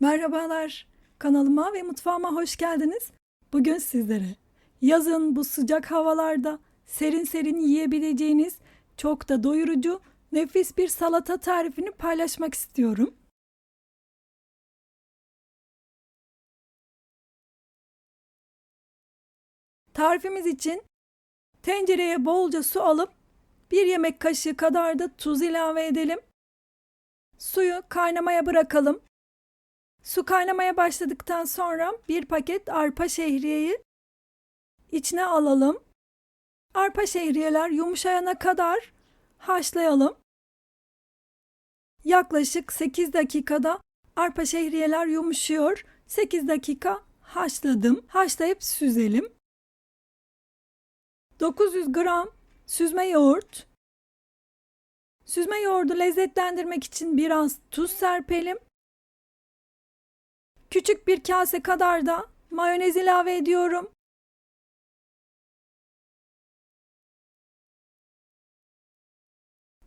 Merhabalar. Kanalıma ve mutfağıma hoş geldiniz. Bugün sizlere yazın bu sıcak havalarda serin serin yiyebileceğiniz çok da doyurucu, nefis bir salata tarifini paylaşmak istiyorum. Tarifimiz için tencereye bolca su alıp bir yemek kaşığı kadar da tuz ilave edelim. Suyu kaynamaya bırakalım. Su kaynamaya başladıktan sonra bir paket arpa şehriyeyi içine alalım. Arpa şehriyeler yumuşayana kadar haşlayalım. Yaklaşık 8 dakikada arpa şehriyeler yumuşuyor. 8 dakika haşladım. Haşlayıp süzelim. 900 gram süzme yoğurt. Süzme yoğurdu lezzetlendirmek için biraz tuz serpelim. Küçük bir kase kadar da mayonez ilave ediyorum.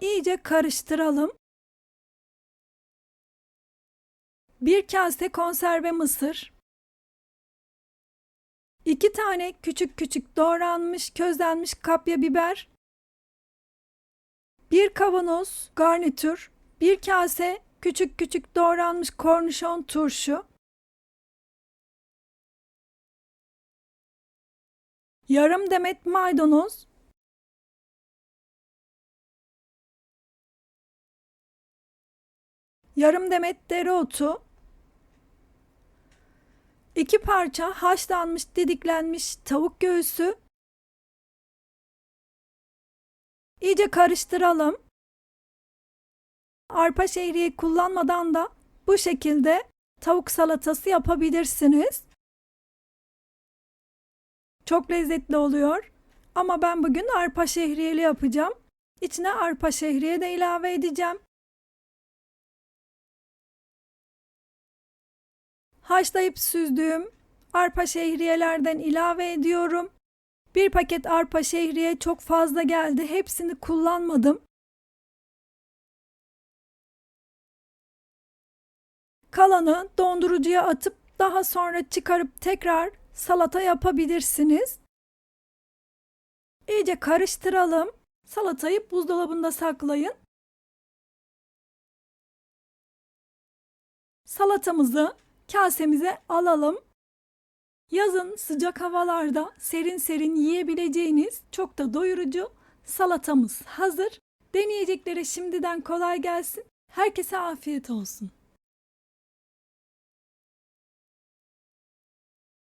İyice karıştıralım. Bir kase konserve mısır. 2 tane küçük küçük doğranmış közlenmiş kapya biber. Bir kavanoz garnitür. Bir kase küçük küçük doğranmış kornişon turşu. Yarım demet maydanoz. Yarım demet dereotu. İki parça haşlanmış didiklenmiş tavuk göğsü. İyice karıştıralım. Arpa şehriye kullanmadan da bu şekilde tavuk salatası yapabilirsiniz. Çok lezzetli oluyor. Ama ben bugün arpa şehriyeli yapacağım. İçine arpa şehriye de ilave edeceğim. Haşlayıp süzdüğüm arpa şehriyelerden ilave ediyorum. Bir paket arpa şehriye çok fazla geldi. Hepsini kullanmadım. Kalanı dondurucuya atıp daha sonra çıkarıp tekrar salata yapabilirsiniz. İyice karıştıralım. Salatayı buzdolabında saklayın. Salatamızı kasemize alalım. Yazın sıcak havalarda serin serin yiyebileceğiniz çok da doyurucu salatamız hazır. Deneyeceklere şimdiden kolay gelsin. Herkese afiyet olsun.